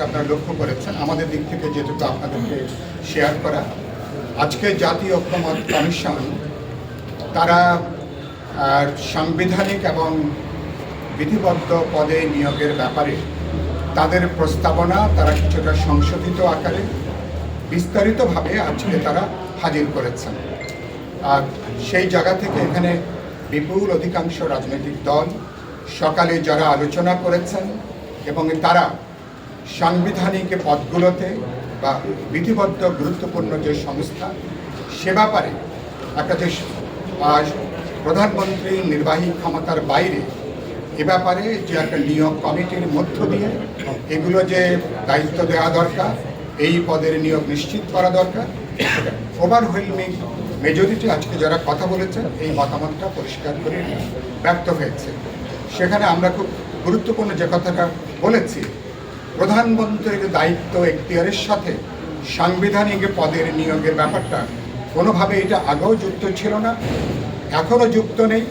যেটুকু আপনারা লক্ষ্য করেছেন, আমাদের দিক থেকে যেটুকু আপনাদেরকে শেয়ার করা, আজকে জাতীয় ঐক্যমত কমিশন, তারা সাংবিধানিক এবং বিধিবদ্ধ পদে নিয়োগের ব্যাপারে তাদের প্রস্তাবনা তারা কিছুটা সংশোধিত আকারে বিস্তারিতভাবে আজকে তারা হাজির করেছেন। আর সেই জায়গা থেকে এখানে বিপুল অধিকাংশ রাজনৈতিক দল সকালে যারা আলোচনা করেছেন এবং তারা সাংবিধানিক পদগুলোতে বা বিধিবদ্ধ গুরুত্বপূর্ণ যে সংস্থা, সে ব্যাপারে একটা যে প্রধানমন্ত্রী নির্বাহী ক্ষমতার বাইরে এ ব্যাপারে যে একটা নিয়োগ কমিটির মধ্য দিয়ে এগুলো যে দায়িত্ব দেওয়া দরকার, এই পদের নিয়োগ নিশ্চিত করা দরকার, ওভারওয়েলমিং মেজরিটি আজকে যারা কথা বলেছেন, এই মতামতটা পরিষ্কার করে ব্যক্ত হয়েছে। সেখানে আমরা খুব গুরুত্বপূর্ণ যে কথাটা বলেছি প্রধানমন্ত্রীর দায়িত্ব এখতিয়ারের সাথে সাংবিধানিক পদের নিয়োগের ব্যাপারটা, কোনোভাবে এটা আগেও যুক্ত ছিল না এখনও যুক্ত নেই,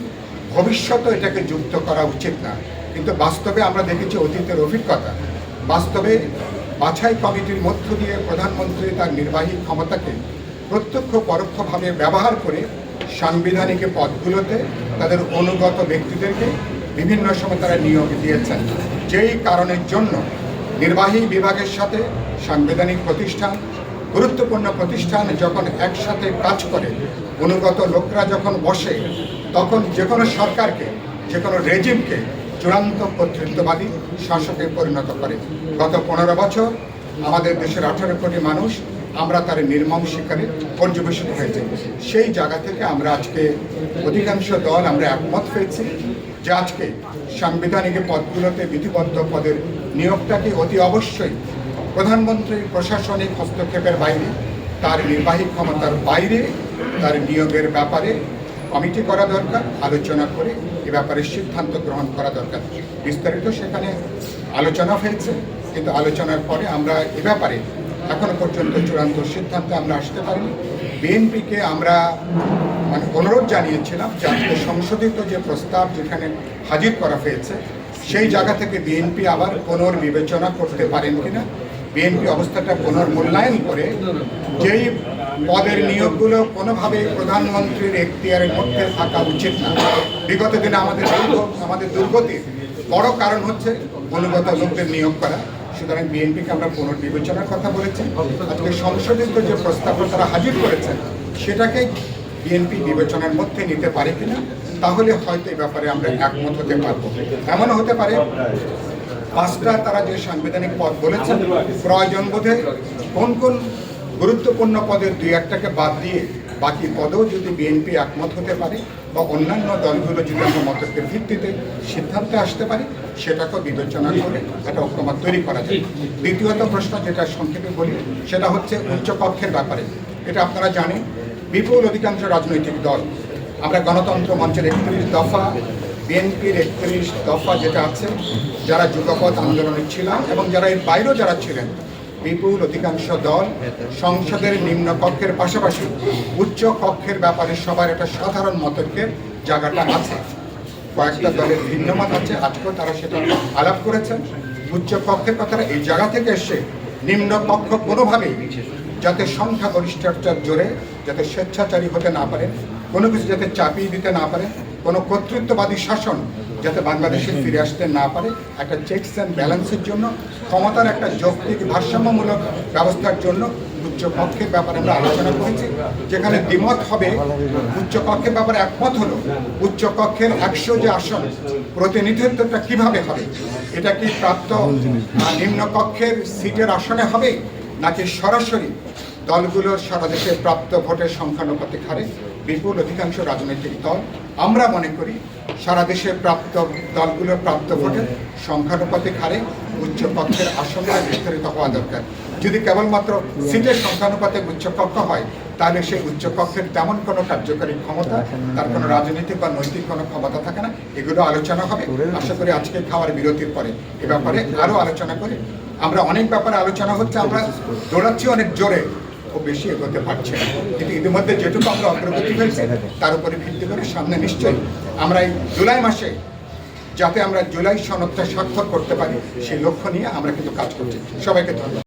ভবিষ্যতেও এটাকে যুক্ত করা উচিত না। কিন্তু বাস্তবে আমরা দেখেছি অতীতের অভিজ্ঞতা। বাস্তবে বাছাই কমিটির মধ্য দিয়ে প্রধানমন্ত্রী তার নির্বাহী ক্ষমতাকে প্রত্যক্ষ পরোক্ষভাবে ব্যবহার করে সাংবিধানিক পদগুলোতে তাদের অনুগত ব্যক্তিদেরকে বিভিন্ন সময় তারা নিয়োগ দিয়েছেন। যেই কারণের জন্য নির্বাহী বিভাগের সাথে সাংবিধানিক প্রতিষ্ঠান, গুরুত্বপূর্ণ প্রতিষ্ঠান যখন একসাথে কাজ করে, অনুগত লোকরা যখন বসে, তখন যে কোনো সরকারকে, যে কোনো রেজিমকে চূড়ান্ত কর্তৃত্ববাদী শাসকে পরিণত করে। গত পনেরো বছর আমাদের দেশের আঠারো কোটি মানুষ আমরা তার নির্মম শিকারে পর্যবেসিত হয়েছে। সেই জায়গা থেকে আমরা আজকে অধিকাংশ দল আমরা একমত হয়েছি যে আজকে সাংবিধানিক পদগুলোতে বিধিবদ্ধ পদের নিয়োগটাকে অতি অবশ্যই প্রধানমন্ত্রীর প্রশাসনিক হস্তক্ষেপের বাইরে, তার নির্বাহী ক্ষমতার বাইরে, তার নিয়োগের ব্যাপারে কমিটি করা দরকার, আলোচনা করে এ ব্যাপারে সিদ্ধান্ত গ্রহণ করা দরকার। বিস্তারিত সেখানে আলোচনা হয়েছে, কিন্তু আলোচনার পরে আমরা এ ব্যাপারে এখনও পর্যন্ত চূড়ান্ত সিদ্ধান্তে আমরা আসতে পারিনি। বিএনপিকে আমরা মানে অনুরোধ জানিয়েছিলাম যে আজকে সংশোধিত যে প্রস্তাব যেখানে হাজির করা হয়েছে, সেই জায়গা থেকে বিএনপি আবার পুনর্বিবেচনা করতে পারেন কিনা বিএনপি অবস্থাটা পুনর্মূল্যায়ন করে যেই পদের নিয়োগগুলো কোনোভাবে প্রধানমন্ত্রীর এখতিয়ারের মধ্যে থাকা উচিত না। বিগত দিনে আমাদের আমাদের দুর্গতির বড় কারণ হচ্ছে অনুগত লোকদের নিয়োগ করা। সুতরাং বিএনপিকে আমরা পুনর্বিবেচনার কথা বলেছি। আজকে সংশোধিত যে প্রস্তাবটা তারা হাজির করেছেন, সেটাকে বিএনপি বিবেচনার মধ্যে নিতে পারে কিনা, তাহলে হয়তো এই ব্যাপারে আমরা একমত হতে পারব। এমনও হতে পারে, পাঁচটা তারা যে সাংবিধানিক পদ বলেছেন, প্রয়োজন বোধে কোন কোন গুরুত্বপূর্ণ পদের দুই একটাকে বাদ দিয়ে বাকি পদেও যদি বিএনপি একমত হতে পারে বা অন্যান্য দলগুলো যদি আমরা মতকের ভিত্তিতে সিদ্ধান্তে আসতে পারি, সেটাকেও বিবেচনা করে একটা ঐক্যমত তৈরি করা যায়। দ্বিতীয়ত প্রশ্ন যেটা সংক্ষেপে বলি, সেটা হচ্ছে উচ্চকক্ষের ব্যাপারে। এটা আপনারা জানেন বিপুল অধিকাংশ রাজনৈতিক দল। আমরা গণতন্ত্র মঞ্চের একত্রিশ দফা, বিএনপির একত্রিশ দফা যেটা আছে, যারা যুগপথ আন্দোলনে ছিলাম এবং যারা এর বাইরেও যারা ছিলেন, বিপুল অধিকাংশ দল সংসদের নিম্ন কক্ষের পাশাপাশি উচ্চ কক্ষের ব্যাপারে সবার একটা সাধারণ মতকের জায়গাটা আছে। কয়েকটা দলের ভিন্ন মত আছে, আজকেও তারা সেটা আলাপ করেছেন। উচ্চ কক্ষের কথাটা এই জায়গা থেকে এসে নিম্ন কক্ষ কোনোভাবেই যাতে সংখ্যা গরিষ্ঠতার জোরে যাতে স্বেচ্ছাচারী হতে না পারে কোনো কিছু যাতে চাপিয়ে দিতে না পারে কোনো কর্তৃত্ববাদী শাসন যাতে বাংলাদেশে ফিরে আসতে না পারে একটা চেকস অ্যান্ড ব্যালেন্সের জন্য ক্ষমতার একটা যৌক্তিক ভারসাম্যমূলক ব্যবস্থার জন্য উচ্চপক্ষের ব্যাপারে আমরা আলোচনা করেছি যেখানে দ্বিমত হবে উচ্চ কক্ষের ব্যাপারে একমত হলো উচ্চ কক্ষের একশো যে আসন প্রতিনিধিত্বটা কীভাবে হবে? এটা কি প্রাপ্ত আহ, নিম্ন কক্ষের সিটের আসনে হবে নাকি সরাসরি দলগুলোর সারা দেশে প্রাপ্ত ভোটের সংখ্যানুপাতিক হারে বিপুল অধিকাংশ রাজনৈতিক দল। আমরা মনে করি সারা দেশে প্রাপ্ত দলগুলোর প্রাপ্ত ভোটের সংখ্যানুপাতিক হারে উচ্চ পক্ষের আসনটা বিস্তারিত হওয়া দরকার। যদি কেবলমাত্র সিটের সংখ্যানুপাতে উচ্চ কক্ষ হয়, তাহলে সেই উচ্চ কক্ষের তেমন কোনো কার্যকারী ক্ষমতা, তার কোনো রাজনৈতিক বা নৈতিক কোনো ক্ষমতা থাকে না। এগুলো আলোচনা হবে। আশা করি আজকে খাওয়ার বিরতির পরে এ ব্যাপারে আরও আলোচনা করে আমরা অনেক ব্যাপারে আলোচনা হচ্ছে। আমরা দৌড়াচ্ছি অনেক জোরে। খুব বেশি এগোতে পারছে না। কিন্তু ইতিমধ্যে যেটুকু আমরা অগ্রগতি হয়েছে তার উপরে ভিত্তি করে সামনে নিশ্চয়ই আমরা এই জুলাই মাসে যাতে আমরা জুলাই সনদটা স্বাক্ষর করতে পারি, সেই লক্ষ্য নিয়ে আমরা কিন্তু কাজ করছি। সবাইকে ধন্যবাদ।